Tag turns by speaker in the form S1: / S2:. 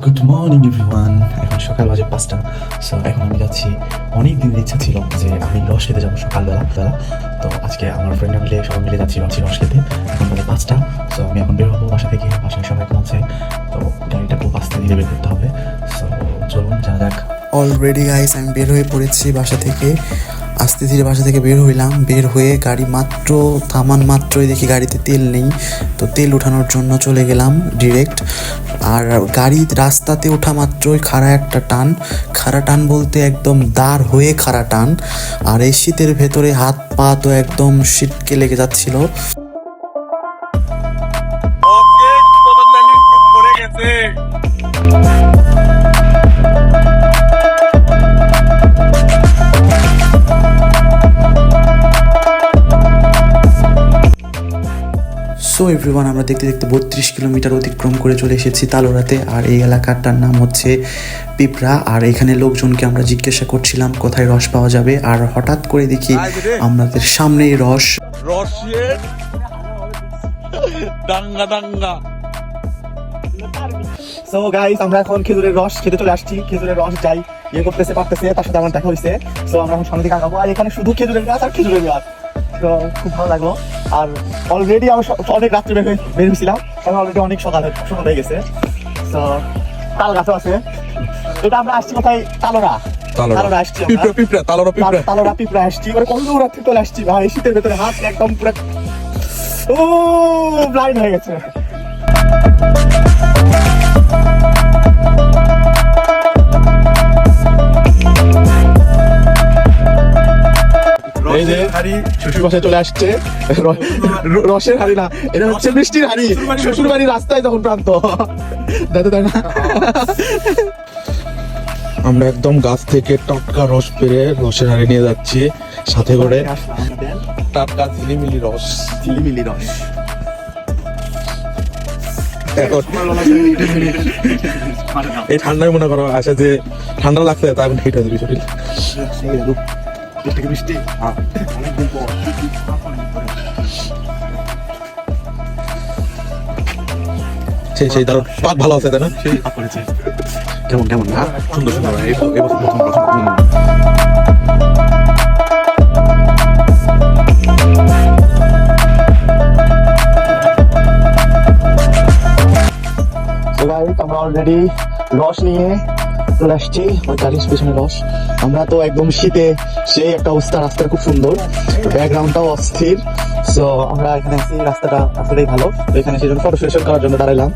S1: Good morning everyone এখন সকাল বাজে পাঁচটা সো এখন আমি যাচ্ছি। অনেক দিনের ইচ্ছা ছিল যে আমি রস খেতে যাব সকালবেলা বেলা তো আজকে আমার ফ্রেন্ডরা মিলে, সবাই মিলে যাচ্ছি, ভাবছি রস খেতে। এখন বাজে পাঁচটা সো আমি এখন বের হব বাসা থেকে। বাসায় সবাই আছে? তো গাড়িটা খুব আস্তে ধীরে বের করতে হবে। সো চলুন যা যাক।
S2: অলরেডি গাইস আমি বের হয়ে পড়েছি বাসা থেকে। আস্তে ধীরে বাসা থেকে বের হইলাম। বের হয়ে গাড়ি মাত্র, থামান মাত্রই দেখি গাড়িতে তেল নেই। তো তেল ওঠানোর জন্য চলে গেলাম ডিরেক্ট আর গাড়ি রাস্তাতে ওঠা মাত্রই খাড়া একটা টান। খাড়া টান বলতে একদম দাঁড় হয়ে খাড়া টান। আর এই শীতের ভেতরে হাত পা তো একদম শীতকে লেগে যাচ্ছিল। সো এভরিওয়ান আমরা দেখতে দেখতে বত্রিশ কিলোমিটার অতিক্রম করে চলে এসেছি তালোরাতে আর এই এলাকাটার নাম হচ্ছে পিঁপড়া। আর এখানে লোকজনকে আমরা জিজ্ঞাসা করছিলাম কোথায় রস পাওয়া যাবে? আর হঠাৎ করে দেখি আমাদের সামনেই রস।
S3: রসের দাঙ্গা দাঙ্গা।
S1: সো গাইস আমরা এখন খেজুরের রস খেতে চলে আসছি। খেজুরের রস যাই ইয়ে করতেছে পারতেছে তার সাথে আমার দেখা হয়েছে সো আমরা এখন সামনে দিকে আগাবো। আর এখানে শুধু খেজুরের গাছ আর খেজুরের গাছ। তো খুব ভালো লাগল। আর অলরেডি আমরা স- অনেক রাত্রে বের বের হয়েছিলাম এখন অলরেডি অনেক সকাল সকাল হয়ে গেছে। তো তাল গাছও আছে। এটা আমরা আসছি কোথায়? তালোরা। তালোরা। আসছি।
S3: পিঁপড়া পিঁপড়া তালোরা পিঁপড়া।
S1: তাল- তালোরা পিঁপড়া আসছি। এবার কত দূর রাত্রে চলে আসছি ভাই। শীতের ভেতরে হাত একদম পুরো ও ব্লাইন্ড হয়ে গেছে। হাড়ি শ্বশুর বাসায় চলে আসছে। রসের হাড়ি না এটা হচ্ছে মিষ্টির হাড়ি। শ্বশুর বাড়ির রাস্তায় তখন প্রান্ত। দাদা তাই না?
S3: আমরা একদম গাছ থেকে টটকা রস পেরে রসের হাড়ি নিয়ে যাচ্ছি। সাথে করে টাটকা ঝিলিমিলি রস।
S1: ঝিলিমিলি রস।
S3: এই ঠান্ডায় মনে করো আসে যে ঠান্ডা লাগছে তাই এখন হিট হয়ে যাবে শরীর
S1: মিষ্টি।
S3: সেই সেই তার পাক ভালো আছে তাই না?
S1: কেমন কেমন? না
S3: সুন্দর সুন্দর। এই এবছর প্রথম প্রথম।
S1: আমরা অলরেডি রস নিয়ে চলে আসছি ওই গাড়ির পেছনে রস। আমরা তো একদম শীতে, সেই একটা অবস্থা রাস্তা খুব সুন্দর। ব্যাকগ্রাউন্ডটাও অস্থির। সো আমরা এখানে আছি, রাস্তাটা আসলেই ভালো। তো এখানে সেজন্য ফটো সেশন করার জন্য দাঁড়াইলাম।